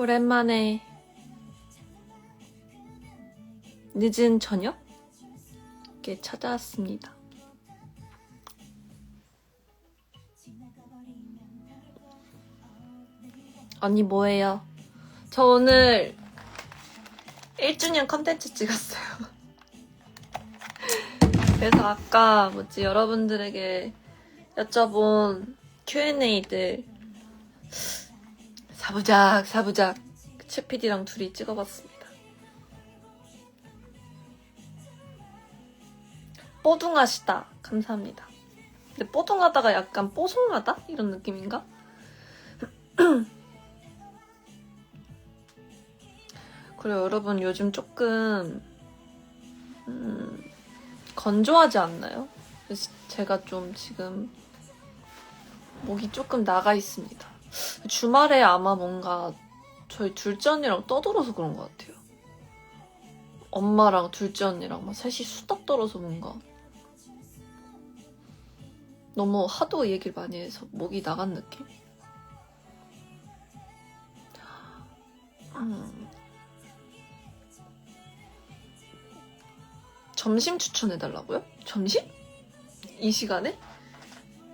오랜만에 늦은 저녁? 게 찾아왔습니다. 언니 뭐해요? 저 오늘 1주년 컨텐츠 찍었어요. 그래서 아까 뭐지 여러분들에게 여쭤본 Q&A들 사부작 사부작 최PD랑 둘이 찍어봤습니다. 뽀둥하시다 감사합니다. 근데 뽀둥하다가 약간 뽀송하다 이런 느낌인가? 그리고 여러분 요즘 조금 음, 건조하지 않나요? 그래서 제가 좀 지금 목이 조금 나가 있습니다. 주말에 아마 뭔가 저희 둘째 언니랑 떠들어서 그런 것 같아요. 엄마랑 둘째 언니랑 막 셋이 수다 떨어서 뭔가 너무 하도 얘기를 많이 해서 목이 나간 느낌? 음. 점심 추천해달라고요? 점심? 이 시간에?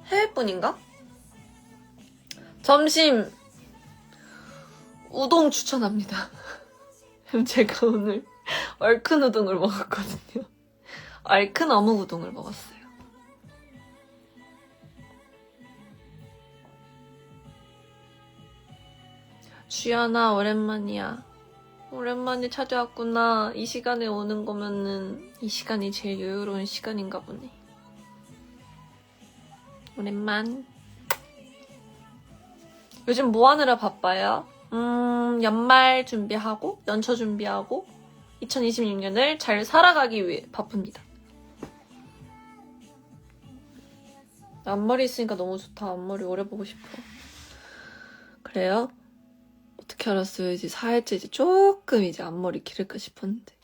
해외분인가? 점심 우동 추천합니다. 제가 오늘 얼큰 우동을 먹었거든요. 얼큰 어묵 우동을 먹었어요. 주연아 오랜만이야. 오랜만에 찾아왔구나. 이 시간에 오는 거면은 이 시간이 제일 여유로운 시간인가 보네. 오랜만. 요즘 뭐 하느라 바빠요? 음, 연말 준비하고, 연초 준비하고, 2026년을 잘 살아가기 위해 바쁩니다. 앞머리 있으니까 너무 좋다. 앞머리 오래 보고 싶어. 그래요? 어떻게 알았어요? 이제 4일째 이제 조금 이제 앞머리 기를까 싶었는데.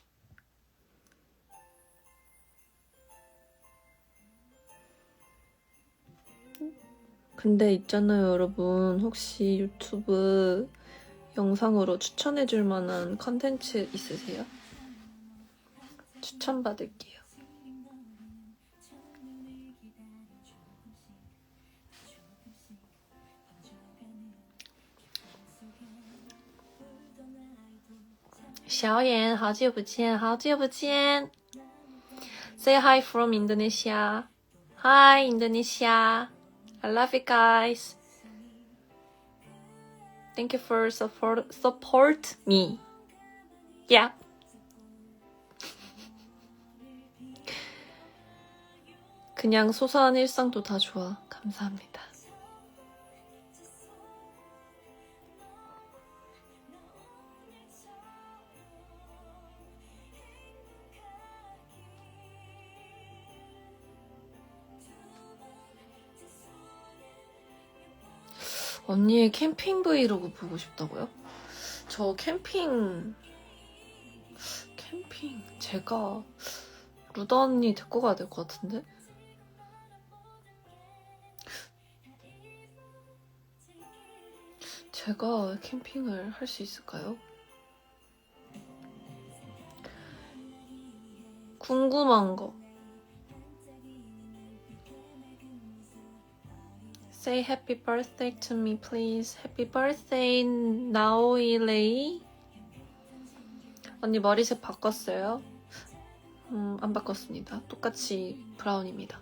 근데 있잖아요, 여러분. 혹시 유튜브 영상으로 추천해줄 만한 컨텐츠 있으세요? 추천받을게요. xiaoyan, 好久不见,好久不见. Say hi from Indonesia. Hi, Indonesia. I love you guys. Thank you for support support me. Yeah. 그냥 소소한 일상도 다 좋아. 감사합니다. 언니의 캠핑 브이로그 보고 싶다고요? 저 캠핑 캠핑 제가 루다 언니 데리고 가야 될 것 같은데? 제가 캠핑을 할 수 있을까요? 궁금한 거. Say happy birthday to me, please. Happy birthday, 나오이 레이. 언니 머리색 바꿨어요? 음, 안 바꿨습니다. 똑같이 브라운입니다.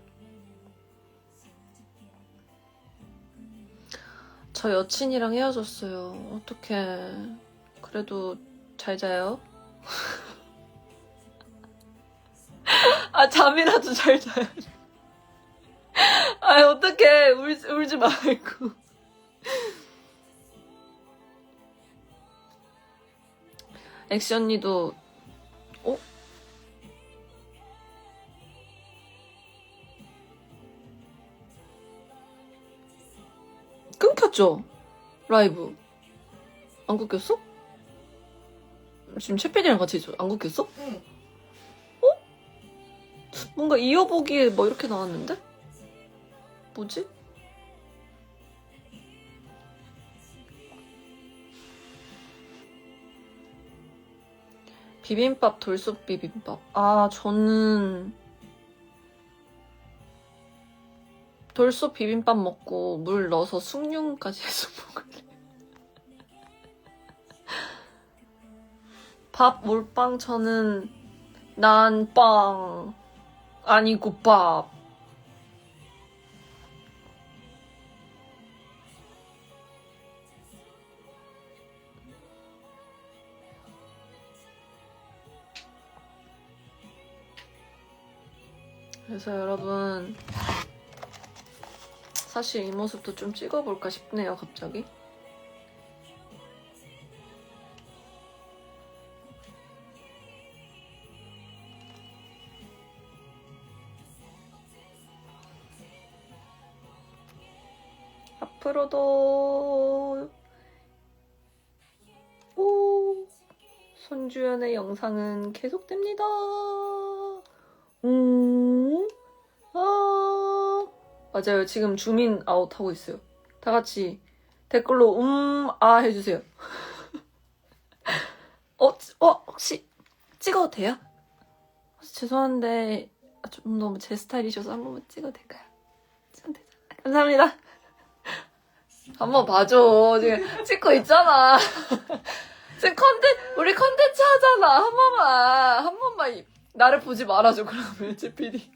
저 여친이랑 헤어졌어요. 어떡해. 그래도 잘 자요. 아, 잠이라도 잘 자요. 아, 어떡해. 울지, 울지 말고. 엑시 언니도, 어? 끊겼죠? 라이브. 안 끊겼어? 지금 채필이랑 같이 있어. 안 끊겼어? 응. 어? 뭔가 이어보기에 뭐 이렇게 나왔는데? 뭐지? 비빔밥, 돌솥 비빔밥. 아, 저는 돌솥 비빔밥 먹고 물 넣어서 숭늉까지 해서 먹을래. 밥, 몰빵, 저는 난 빵. 아니고 밥. 그래서 여러분 사실 이 모습도 좀 찍어볼까 싶네요 갑자기 앞으로도 오 손주연의 영상은 계속됩니다. 맞아요. 지금 주민 아웃 하고 있어요. 다 같이 댓글로 음, 아 해주세요. 어, 찌- 어, 혹시 찍어도 돼요? 죄송한데 아, 좀 너무 제 스타일이셔서 한 번만 찍어도 될까요? 되죠? 감사합니다. 한번 봐줘. 지금 찍고 있잖아. 지금 컨텐, 우리 컨텐츠 하잖아. 한 번만, 한 번만 이- 나를 보지 말아줘, 그러면, 제 PD.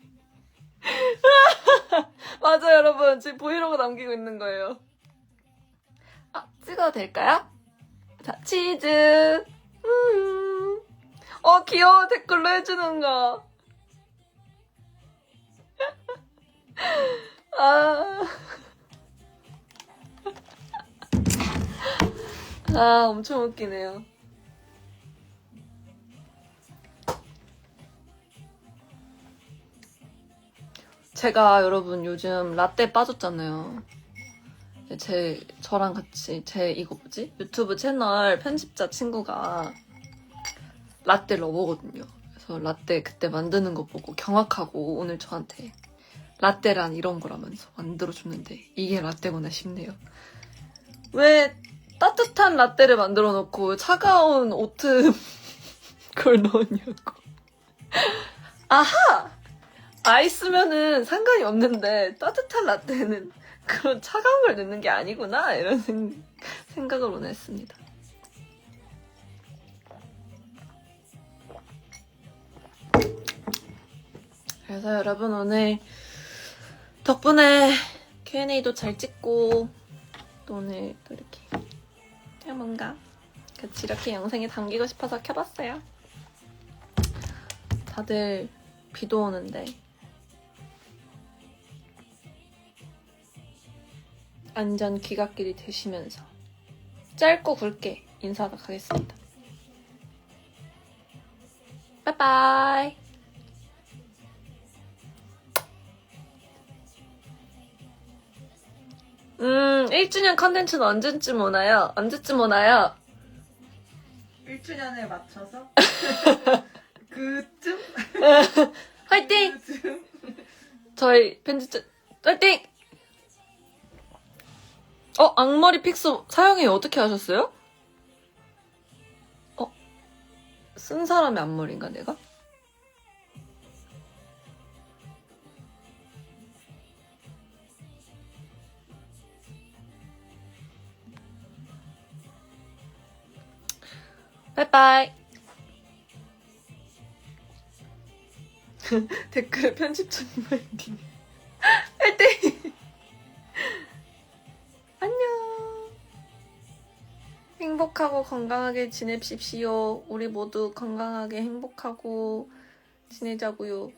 맞아, 여러분. 지금 브이로그 남기고 있는 거예요. 아, 찍어도 될까요? 자, 치즈. 음. 어, 귀여워. 댓글로 해주는 거. 아. 아, 엄청 웃기네요. 제가 여러분 요즘 라떼 빠졌잖아요. 제, 저랑 같이, 제 이거 뭐지? 유튜브 채널 편집자 친구가 라떼 러버거든요. 그래서 라떼 그때 만드는 거 보고 경악하고 오늘 저한테 라떼란 이런 거라면서 만들어 줬는데 이게 라떼구나 싶네요. 왜 따뜻한 라떼를 만들어 놓고 차가운 오트 그걸 넣었냐고. 아하! 아이스면은 상관이 없는데 따뜻한 라떼는 그런 차가운 걸 넣는 게 아니구나 이런 생- 생각을 오늘 했습니다. 그래서 여러분 오늘 덕분에 Q&A도 잘 찍고 또 오늘 또 이렇게 그냥 뭔가 같이 이렇게 영상에 담기고 싶어서 켜봤어요. 다들 비도 오는데 안전 귀갓길이 되시면서 짧고 굵게 인사하다 가겠습니다. 빠이빠이. 음, 1주년 컨텐츠는 언제쯤 오나요? 언제쯤 오나요? 1주년에 맞춰서 그쯤? 화이팅! 그쯤? 저희 편집자 화이팅! 어 악머리 픽스 사용해 어떻게 하셨어요? 어? 쓴 사람의 앞머리인가 내가? 빠이빠이 댓글에 편집자님 화이팅 행복하고 건강하게 지냅십시오. 우리 모두 건강하게 행복하고 지내자고요